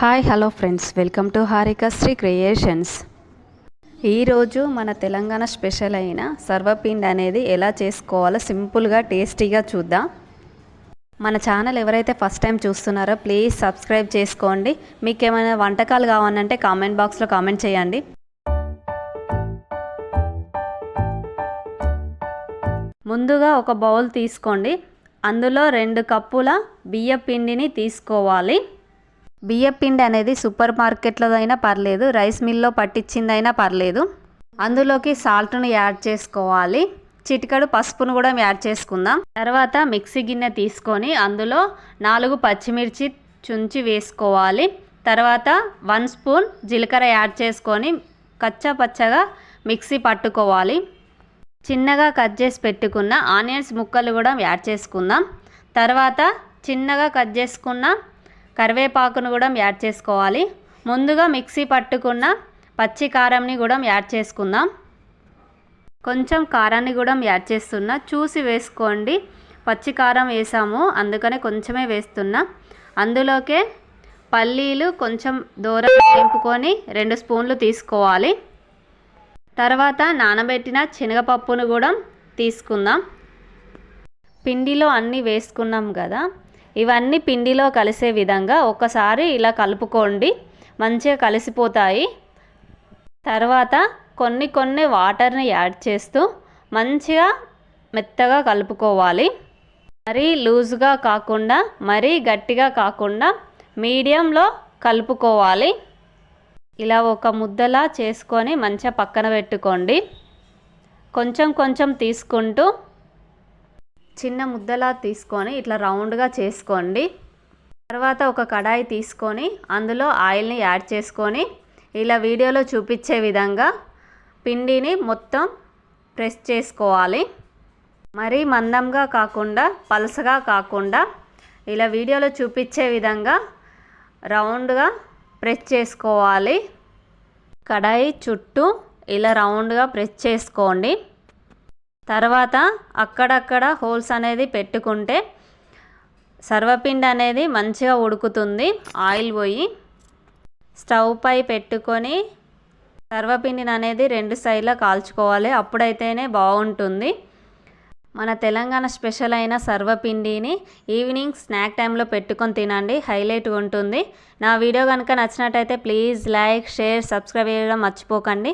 Hi hello friends. Welcome to Harikasri creations. ఈరోజు మన Telangana special అయిన సర్వపిండి అనేది ఎలా చేసుకోవాలో సింపుల్గా టేస్టీగా చూద్దాం. మన ఛానల్ ఎవరైతే ఫస్ట్ టైం చూస్తున్నారో ప్లీజ్ సబ్స్క్రైబ్ చేసుకోండి. మీకు ఏమైనా వంటకాలు కావాలంటే కామెంట్ బాక్స్లో కామెంట్ చేయండి. ముందుగా ఒక బౌల్ తీసుకోండి. అందులో రెండు కప్పుల బియ్య పిండిని తీసుకోవాలి. బియ్యపిండి అనేది సూపర్ మార్కెట్లో అయినా పర్లేదు రైస్ మిల్లో పట్టించిందైనా పర్లేదు. అందులోకి సాల్ట్ను యాడ్ చేసుకోవాలి. చిటికడు పసుపును కూడా యాడ్ చేసుకుందాం. తర్వాత మిక్సీ గిన్నె తీసుకొని అందులో నాలుగు పచ్చిమిర్చి చుంచి వేసుకోవాలి. తర్వాత వన్ స్పూన్ జీలకర్ర యాడ్ చేసుకొని కచ్చా పచ్చగా మిక్సీ పట్టుకోవాలి. చిన్నగా కట్ చేసి పెట్టుకున్న ఆనియన్స్ ముక్కలు కూడా యాడ్ చేసుకుందాం. తర్వాత చిన్నగా కట్ చేసుకున్న కరివేపాకును కూడా యాడ్ చేసుకోవాలి. ముందుగా మిక్సీ పట్టుకున్న పచ్చి కారంని కూడా యాడ్ చేసుకుందాం. కొంచెం కారాన్ని కూడా యాడ్ చేస్తున్నా. చూసి వేసుకోండి. పచ్చి కారం వేసాము. అందుకనే కొంచెమే వేస్తున్నా. అందులోకే పల్లీలు కొంచెం దూరం వేపుకొని రెండు స్పూన్లు తీసుకోవాలి. తర్వాత నానబెట్టిన శనగపప్పును కూడా తీసుకుందాం. పిండిలో అన్నీ వేసుకున్నాం కదా. ఇవన్నీ పిండిలో కలిసే విధంగా ఒకసారి ఇలా కలుపుకోండి. మంచిగా కలిసిపోతాయి. తర్వాత కొన్ని కొన్ని వాటర్ని యాడ్ చేస్తూ మంచిగా మెత్తగా కలుపుకోవాలి. మరీ లూజ్గా కాకుండా మరీ గట్టిగా కాకుండా మీడియంలో కలుపుకోవాలి. ఇలా ఒక ముద్దలా చేసుకొని మంచిగా పక్కన పెట్టుకోండి. కొంచెం కొంచెం తీసుకుంటూ చిన్న ముద్దలా తీసుకొని ఇట్లా రౌండ్గా చేసుకోండి. తర్వాత ఒక కడాయి తీసుకొని అందులో ఆయిల్ని యాడ్ చేసుకొని ఇలా వీడియోలో చూపించే విధంగా పిండిని మొత్తం ప్రెస్ చేసుకోవాలి. మరీ మందంగా కాకుండా పలసగా కాకుండా ఇలా వీడియోలో చూపించే విధంగా రౌండ్గా ప్రెస్ చేసుకోవాలి. కడాయి చుట్టూ ఇలా రౌండ్గా ప్రెస్ చేసుకోండి. తర్వాత అక్కడక్కడ హోల్స్ అనేది పెట్టుకుంటే సర్వపిండి అనేది మంచిగా ఉడుకుతుంది. ఆయిల్ పోయి స్టవ్ పై పెట్టుకొని సర్వపిండిని అనేది రెండు సైడ్లో కాల్చుకోవాలి. అప్పుడైతేనే బాగుంటుంది. మన తెలంగాణ స్పెషల్ అయిన సర్వపిండిని ఈవినింగ్ స్నాక్ టైంలో పెట్టుకొని తినండి. హైలైట్ ఉంటుంది. నా వీడియో కనుక నచ్చినట్టయితే ప్లీజ్ లైక్ షేర్ సబ్స్క్రైబ్ చేయడం మర్చిపోకండి.